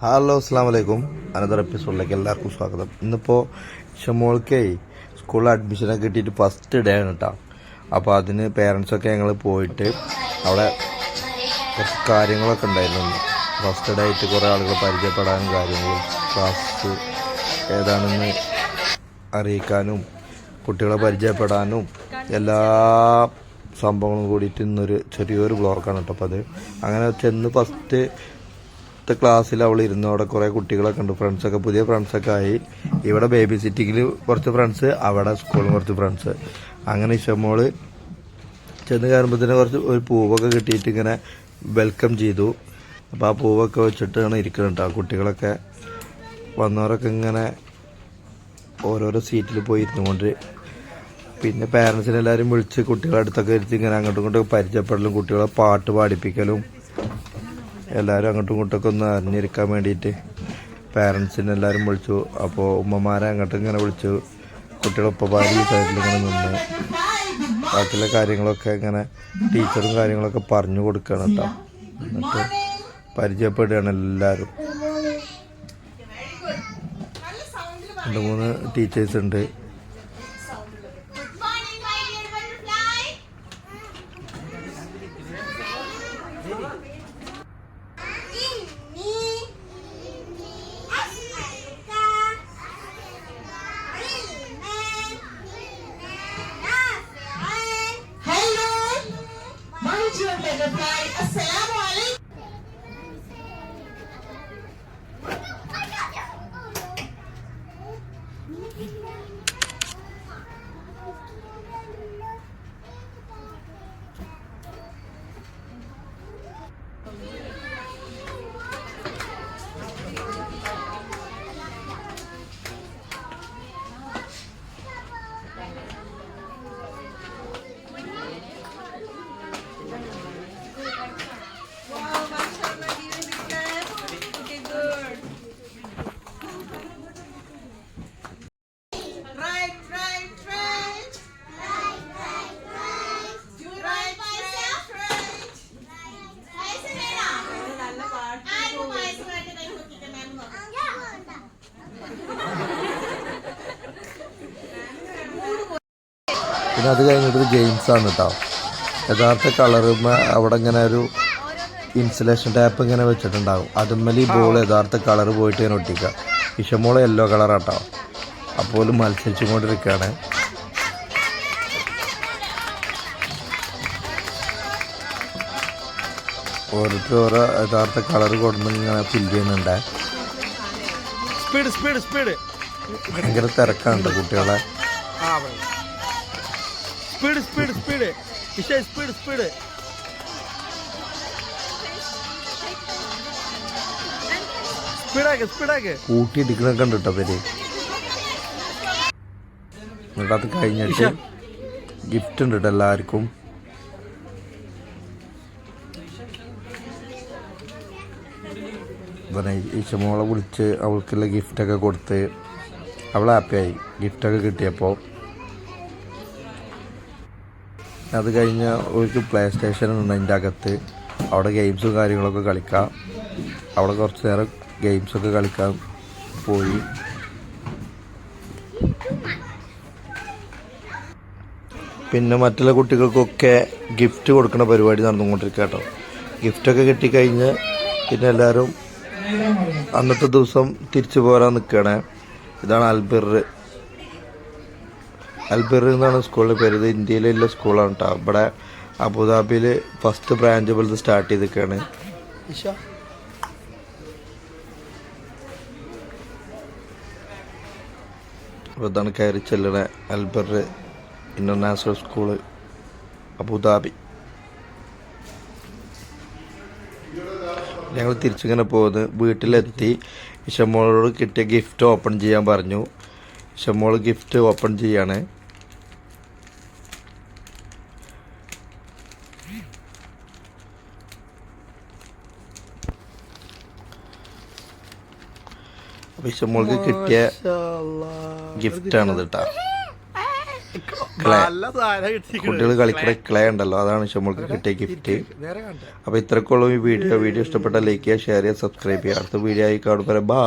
Hello അസ്സാം വലൈക്കും another എപ്പിസോഡിലേക്ക് എല്ലാവർക്കും സ്വാഗതം. ഇന്നിപ്പോൾ ഷമോൾക്കേ സ്കൂളിൽ അഡ്മിഷനൊക്കെ കിട്ടിയിട്ട് ഫസ്റ്റ് ഡേ ആണ് കേട്ടോ അപ്പോൾ അതിന് പേരൻസൊക്കെ ഞങ്ങൾ പോയിട്ട് അവിടെ കുറച്ച് കാര്യങ്ങളൊക്കെ ഉണ്ടായിരുന്നു. ഫസ്റ്റ് ഡേ ആയിട്ട് കുറേ ആളുകൾ പരിചയപ്പെടാനും കാര്യങ്ങളും ക്ലാസ് ഏതാണെന്ന് അറിയിക്കാനും കുട്ടികളെ പരിചയപ്പെടാനും എല്ലാ സംഭവങ്ങളും കൂടിയിട്ട് ഇന്നൊരു ചെറിയൊരു ബ്ലോക്കാണ് കേട്ടോ അപ്പോൾ അത് അങ്ങനെ ചെന്ന് ഫസ്റ്റ് ത്തെ ക്ലാസ്സിൽ അവൾ ഇരുന്നു. അവിടെ കുറേ കുട്ടികളൊക്കെ ഉണ്ട്. ഫ്രണ്ട്സൊക്കെ പുതിയ ഫ്രണ്ട്സൊക്കെ ആയി. ഇവിടെ ബേബി സിറ്റിങ്ങിൽ കുറച്ച് ഫ്രണ്ട്സ് അവിടെ സ്കൂളിൽ കുറച്ച് ഫ്രണ്ട്സ് അങ്ങനെ ഇഷ്ടമോൾ ചെന്ന് കയറുമ്പോൾ തന്നെ കുറച്ച് ഒരു പൂവൊക്കെ കിട്ടിയിട്ട് ഇങ്ങനെ വെൽക്കം ചെയ്തു. അപ്പോൾ ആ പൂവൊക്കെ വെച്ചിട്ടാണ് ഇരിക്കുന്നത് കേട്ടോ കുട്ടികളൊക്കെ വന്നവരൊക്കെ ഇങ്ങനെ ഓരോരോ സീറ്റിൽ പോയി ഇരുന്നുകൊണ്ട് പിന്നെ പേരൻസിനെല്ലാവരും വിളിച്ച് കുട്ടികളെ അടുത്തൊക്കെ ഇരുത്തി ഇങ്ങനെ അങ്ങോട്ടും ഇങ്ങോട്ടും പരിചയപ്പെടലും കുട്ടികളെ പാട്ട് പാടിപ്പിക്കലും എല്ലാവരും അങ്ങോട്ടും ഇങ്ങോട്ടൊക്കെ ഒന്ന് അറിഞ്ഞിരിക്കാൻ വേണ്ടിയിട്ട് പാരൻസിനെ എല്ലാവരും വിളിച്ചു. അപ്പോൾ ഉമ്മമാരെ അങ്ങോട്ടും ഇങ്ങനെ വിളിച്ചു. കുട്ടികളെ ഉപ്പമാരി ഈ സൈഡിൽ ഇങ്ങനെ നിന്ന്. ബാക്കിയുള്ള കാര്യങ്ങളൊക്കെ ഇങ്ങനെ ടീച്ചറും കാര്യങ്ങളൊക്കെ പറഞ്ഞു കൊടുക്കുകയാണ് കേട്ടോ. എന്നിട്ട് പരിചയപ്പെടുകയാണ് എല്ലാവരും രണ്ട് മൂന്ന് ടീച്ചേഴ്സ് ഉണ്ട്. the bride പിന്നെ അത് കഴിഞ്ഞിട്ട് ജെയിംസ് ആണ് കേട്ടോ യഥാർത്ഥ കളറും അവിടെ ഇങ്ങനെ ഒരു ഇൻസുലേഷൻ ടാപ്പ് ഇങ്ങനെ വെച്ചിട്ടുണ്ടാകും അതുമ്മൽ ഈ ബോൾ യഥാർത്ഥ കളർ പോയിട്ട് ഇങ്ങനെ ഒട്ടിക്കുക ഇഷമോൾ യെല്ലോ കളറാട്ടോ അപ്പോൾ മത്സരിച്ചു കൊണ്ടിരിക്കുകയാണ് ഓരോരുത്തർ ഓരോ യഥാർത്ഥ കളർ കൊടുന്ന് ഇങ്ങനെ ഫില്ല് ചെയ്യുന്നുണ്ട്. ഭയങ്കര തിരക്കാണ് കുട്ടികളെ. ആ. Speed speed speed. വിഷയ സ്പീഡ് സ്പീഡ്. സ്പീഡാക്ക് സ്പീഡാക്ക്. കൂട്ടിയിടിക്കണൊക്കെ ഉണ്ട് കേട്ടോ പേര്? എന്നിട്ട് അത് കഴിഞ്ഞിട്ട് ഗിഫ്റ്റ് ഉണ്ട് കേട്ടോ എല്ലാവർക്കും. പിന്നെ ഈശമോളെ വിളിച്ച് അവൾക്കുള്ള ഗിഫ്റ്റൊക്കെ കൊടുത്ത് അവൾ ഹാപ്പിയായി ഗിഫ്റ്റൊക്കെ കിട്ടിയപ്പോൾ അത് കഴിഞ്ഞ് ഒരു പ്ലേ സ്റ്റേഷൻ ഉണ്ട് അതിന്റെ അകത്ത്. അവിടെ ഗെയിംസും കാര്യങ്ങളൊക്കെ കളിക്കാം. അവിടെ കുറച്ച് നേരം ഗെയിംസൊക്കെ കളിക്കാൻ പോയി. പിന്നെ മറ്റുള്ള കുട്ടികൾക്കൊക്കെ ഗിഫ്റ്റ് കൊടുക്കുന്ന പരിപാടി നടന്നുകൊണ്ടിരിക്കുക കേട്ടോ. ഗിഫ്റ്റൊക്കെ കിട്ടിക്കഴിഞ്ഞ് പിന്നെ എല്ലാവരും അന്നത്തെ ദിവസം തിരിച്ചു പോരാൻ നിൽക്കണേ ഇതാണ് അൽബിർ. അൽബിർ എന്നാണ് സ്കൂളിന്റെ പേര്. ഇത് ഇന്ത്യയിലുള്ള സ്കൂളാണ് കേട്ടോ ഇവിടെ അബുദാബിയിൽ ഫസ്റ്റ് ബ്രാഞ്ച് പോലത്തെ സ്റ്റാർട്ട് ചെയ്തിരിക്കുകയാണ് അപ്പോൾ ഇതാണ് കയറി ചെല്ലണ അൽബർ ഇന്റർനാഷണൽ സ്കൂൾ അബുദാബി. ഞങ്ങൾ തിരിച്ചിങ്ങനെ പോകുന്നത് വീട്ടിലെത്തി. ഇഷമോളോട് കിട്ടിയ ഗിഫ്റ്റ് ഓപ്പൺ ചെയ്യാൻ പറഞ്ഞു. ഇഷമോൾ ഗിഫ്റ്റ് ഓപ്പൺ ചെയ്യാണ്. അപ്പോൾ ഇഷമോൾക്ക് കിട്ടിയ ഗിഫ്റ്റാണിത് കേട്ടോ ക്ലേ. കുട്ടികൾ കളിക്കുന്ന ക്ലേ ഉണ്ടല്ലോ അതാണ് ഇഷമോൾക്ക് കിട്ടിയ ഗിഫ്റ്റ്. അപ്പോൾ ഇത്രക്കുള്ള ഈ വീഡിയോ വീഡിയോ ഇഷ്ടപ്പെട്ട ലൈക്ക് ചെയ്യുക ഷെയർ ചെയ്യുക സബ്സ്ക്രൈബ് ചെയ്യുക. അടുത്ത വീഡിയോ ആയി കാണുമ്പോൾ ബൈ.